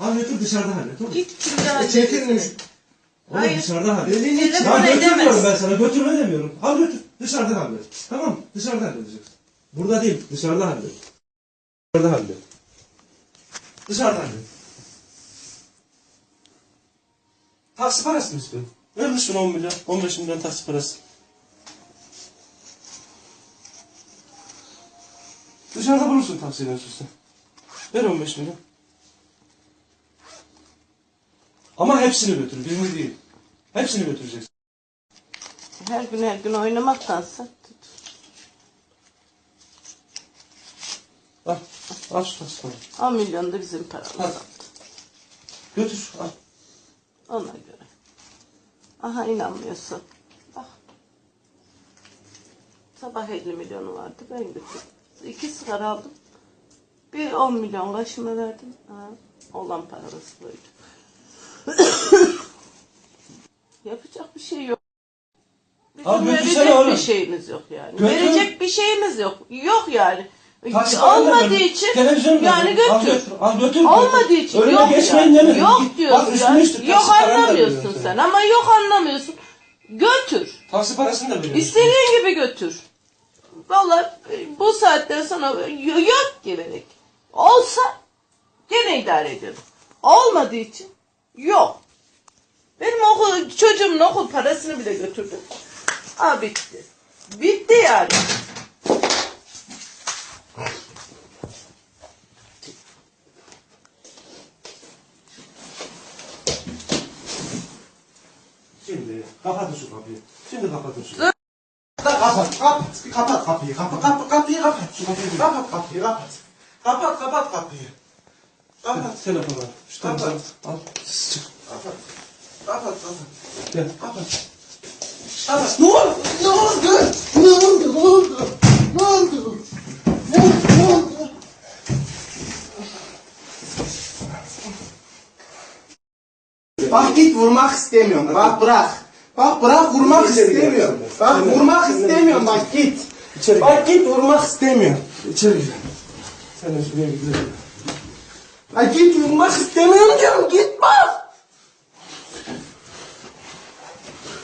Al götür dışarıda hallet. Oğlum. Git daha E, çekilmiş. Oğlum Hayır. dışarıda hallet. Elini Telefon Ya götürmüyorum edemez. ben sana. Götürme demiyorum. Al götür. Dışarıda hallet. Tamam mı? Dışarıda halledeceksin. Burada değil. Dışarıda hallet. Dışarıda hallet. Dışarıda hallet. Taksi parası mı istiyorsun? Ver şuna 10 milyon. 15 milyon taksi parası. Dışarıda bulursun taksiyle üstüne. Ver 15 milyon. Ama hepsini götür. Birini değil. Hepsini götüreceksin. Her gün her gün oynamaktansa tut. Al. Al şu taksi parayı. 10 milyon da bizim paramız. Hadi. Götür. Al. Ona göre. Aha inanmıyorsun. Bak. Sabah 50 milyonu vardı ben götürdüm. İki sigara aldım. Bir 10 milyon kaşıma verdim. Ha, olan paramız buydu. Yapacak bir şey yok. Bizim Abi götürsene verecek oğlum. bir şeyimiz yok yani. Götür. Verecek bir şeyimiz yok. Yok yani. Taksi da Olmadığı için Televizyon da yani ver. Al götür. götür. Al götür. Olmadığı için Önüne yok geçmeyin ya. demedim. Yok Git, bak üstüne üstlük Yok taksi paranı da anlamıyorsun sen ama yok anlamıyorsun. Götür. Taksi parasını da veriyorsun. İstediğin gibi götür. Vallahi e, bu saatten sonra yok gerek. Olsa gene idare ederim. Olmadığı için yok. Benim okul, çocuğumun okul parasını bile götürdüm. Aa bitti. Bitti yani. Şimdi kapatın şu kapıyı. Şimdi kapatın şu Dur. Kapat, kapat, kapat kapıyı, kapat, kapat kapıyı, kapat. Kapat kapıyı, kapat. Kapat, kapat kapıyı. Kapat, Telefonu al. Şu Kapat. al. Siz çık. kapat. Kapat, kapat. Gel. Kapat. Kapat. Ne oldu? Ne oldu? Ne oldu? Ne oldu? Ne oldu? Ne oldu? Ne oldu? Bak git vurmak istemiyorum. Bak bırak. Bak bırak vurmak istemiyorum. Bak vurmak istemiyorum. Bak git. İçeri. Bak git vurmak istemiyorum. İçeri gir. Sen de şuraya gidelim. Bak git vurmak istemiyorum diyorum. Git bak.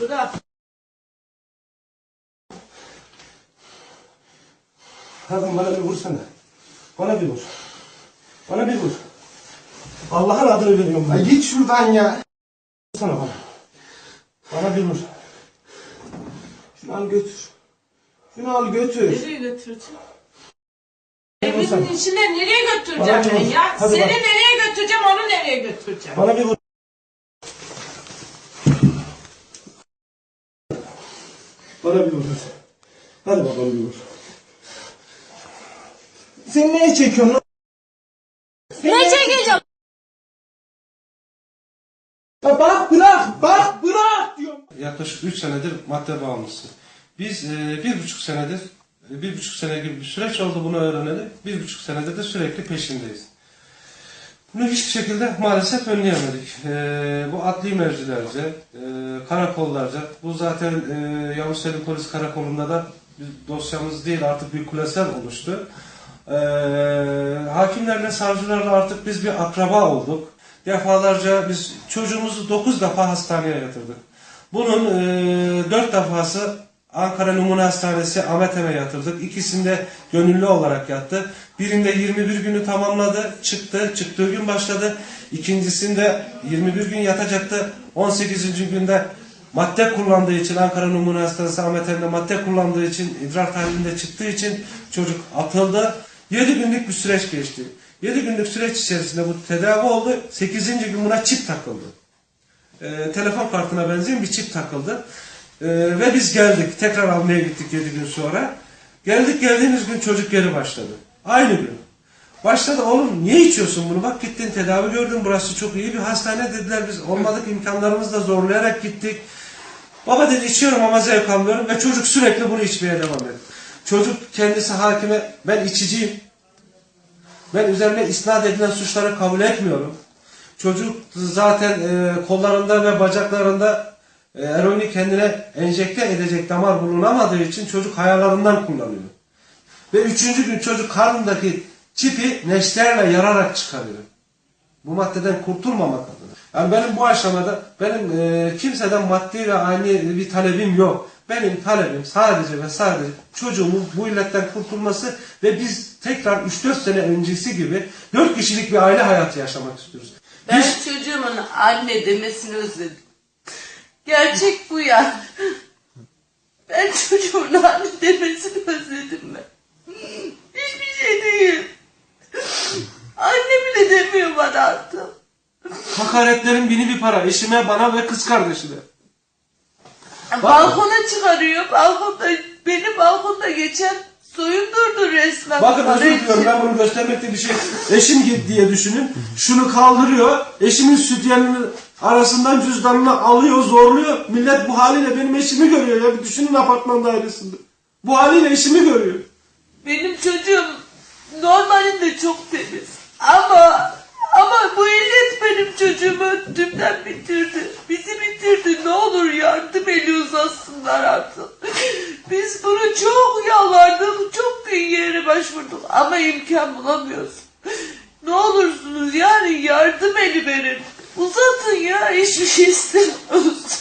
Bırak. Kadın bana bir vursana. Bana bir vur. Bana bir vur. Allah'ın adını veriyorum ben. git şuradan ya. Vursana bana. Bana bir vur. Şunu al götür. Şunu al götür. Nereye götüreceğim? Bana vursana. Evinin içine nereye götüreceğim Bana ben vur. ya? Hadi Seni bak. nereye götüreceğim, onu nereye götüreceğim? Bana bir vur. Bana bir vur. Hadi bakalım bir vur. Sen neye çekiyorsun? lan? Ne çekeceğim? Ya bak bırak. Bak bırak diyorum. Yaklaşık 3 senedir madde bağımlısı. Biz e, bir buçuk senedir, bir buçuk sene gibi bir süreç oldu bunu öğreneli. Bir buçuk senedir de sürekli peşindeyiz. Bunu hiçbir şekilde maalesef önleyemedik. E, bu adli mevzilerce, e, karakollarca, bu zaten e, Yavuz Selim Polis Karakolu'nda da bir dosyamız değil artık bir kulesel oluştu. E, hakimlerle, savcılarla artık biz bir akraba olduk. Defalarca biz çocuğumuzu 9 defa hastaneye yatırdık. Bunun e, 4 defası Ankara Numune Hastanesi Ahmet Em'e yatırdık. İkisinde gönüllü olarak yattı. Birinde 21 günü tamamladı, çıktı. Çıktığı gün başladı. İkincisinde 21 gün yatacaktı. 18. günde madde kullandığı için Ankara Numune Hastanesi Ahmet Em'de madde kullandığı için idrar tahlilinde çıktığı için çocuk atıldı. 7 günlük bir süreç geçti. 7 günlük süreç içerisinde bu tedavi oldu. 8. gün buna çip takıldı e, telefon kartına benzeyen bir çip takıldı. E, ve biz geldik. Tekrar almaya gittik 7 gün sonra. Geldik geldiğimiz gün çocuk geri başladı. Aynı gün. Başladı oğlum niye içiyorsun bunu? Bak gittin tedavi gördün burası çok iyi bir hastane dediler. Biz olmadık imkanlarımızla zorlayarak gittik. Baba dedi içiyorum ama zevk almıyorum ve çocuk sürekli bunu içmeye devam etti. Çocuk kendisi hakime ben içiciyim. Ben üzerine isnat edilen suçları kabul etmiyorum. Çocuk zaten e, kollarında ve bacaklarında e, eroini kendine enjekte edecek damar bulunamadığı için çocuk hayallarından kullanıyor. Ve üçüncü gün çocuk karnındaki çipi neşterle yararak çıkarıyor. Bu maddeden kurtulmamak adına. Yani benim bu aşamada benim e, kimseden maddi ve ani bir talebim yok. Benim talebim sadece ve sadece çocuğumun bu illetten kurtulması ve biz tekrar 3-4 sene öncesi gibi 4 kişilik bir aile hayatı yaşamak istiyoruz. Ben Biz- çocuğumun anne demesini özledim. Gerçek bu ya. Ben çocuğumun anne demesini özledim ben. Hiçbir şey değil. Anne bile demiyor bana artık. hakaretlerin bini bir para eşime, bana ve kız kardeşine. Balkona çıkarıyor. Balkonda beni balkonda geçen soyundurdu resmen. Bakın özür diliyorum ben bunu göstermekte bir şey. Eşim git diye düşünün. Şunu kaldırıyor. Eşimin sütyeninin arasından cüzdanını alıyor, zorluyor. Millet bu haliyle benim eşimi görüyor ya. Bir düşünün apartman dairesinde. Bu haliyle eşimi görüyor. Benim çocuğum normalinde çok temiz. Ama ama bu illet benim çocuğumu tümden bitirdi. Bizi bitirdi. Ne olur yardım eli uzatsınlar artık. Biz bunu çok yalvardık. Çok büyük yere başvurduk. Ama imkan bulamıyoruz. Ne olursunuz yani yardım eli verin. Uzatın ya hiçbir şey istemiyoruz.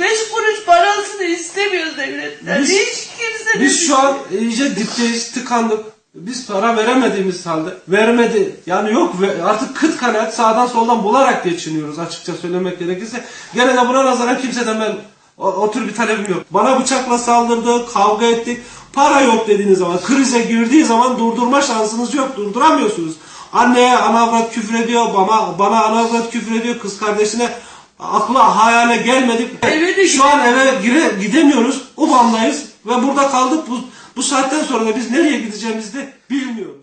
Beş kuruş parasını istemiyoruz devletten. Biz- Hiç kimse Biz şu an iyice dipteyiz, tıkandık. Biz para veremediğimiz halde, vermedi. Yani yok ve artık kıt kanaat sağdan soldan bularak geçiniyoruz açıkça söylemek gerekirse. Gene de buna nazaran kimseden ben o, o tür bir talebim yok. Bana bıçakla saldırdı, kavga ettik. Para yok dediğiniz zaman, krize girdiği zaman durdurma şansınız yok, durduramıyorsunuz. Anneye anavrat küfür ediyor, bana, bana anavrat küfür ediyor, kız kardeşine akla hayale gelmedik. Eve Şu an eve gire, gidemiyoruz. Ubam'dayız ve burada kaldık. Bu, bu saatten sonra da biz nereye gideceğimizi de bilmiyoruz.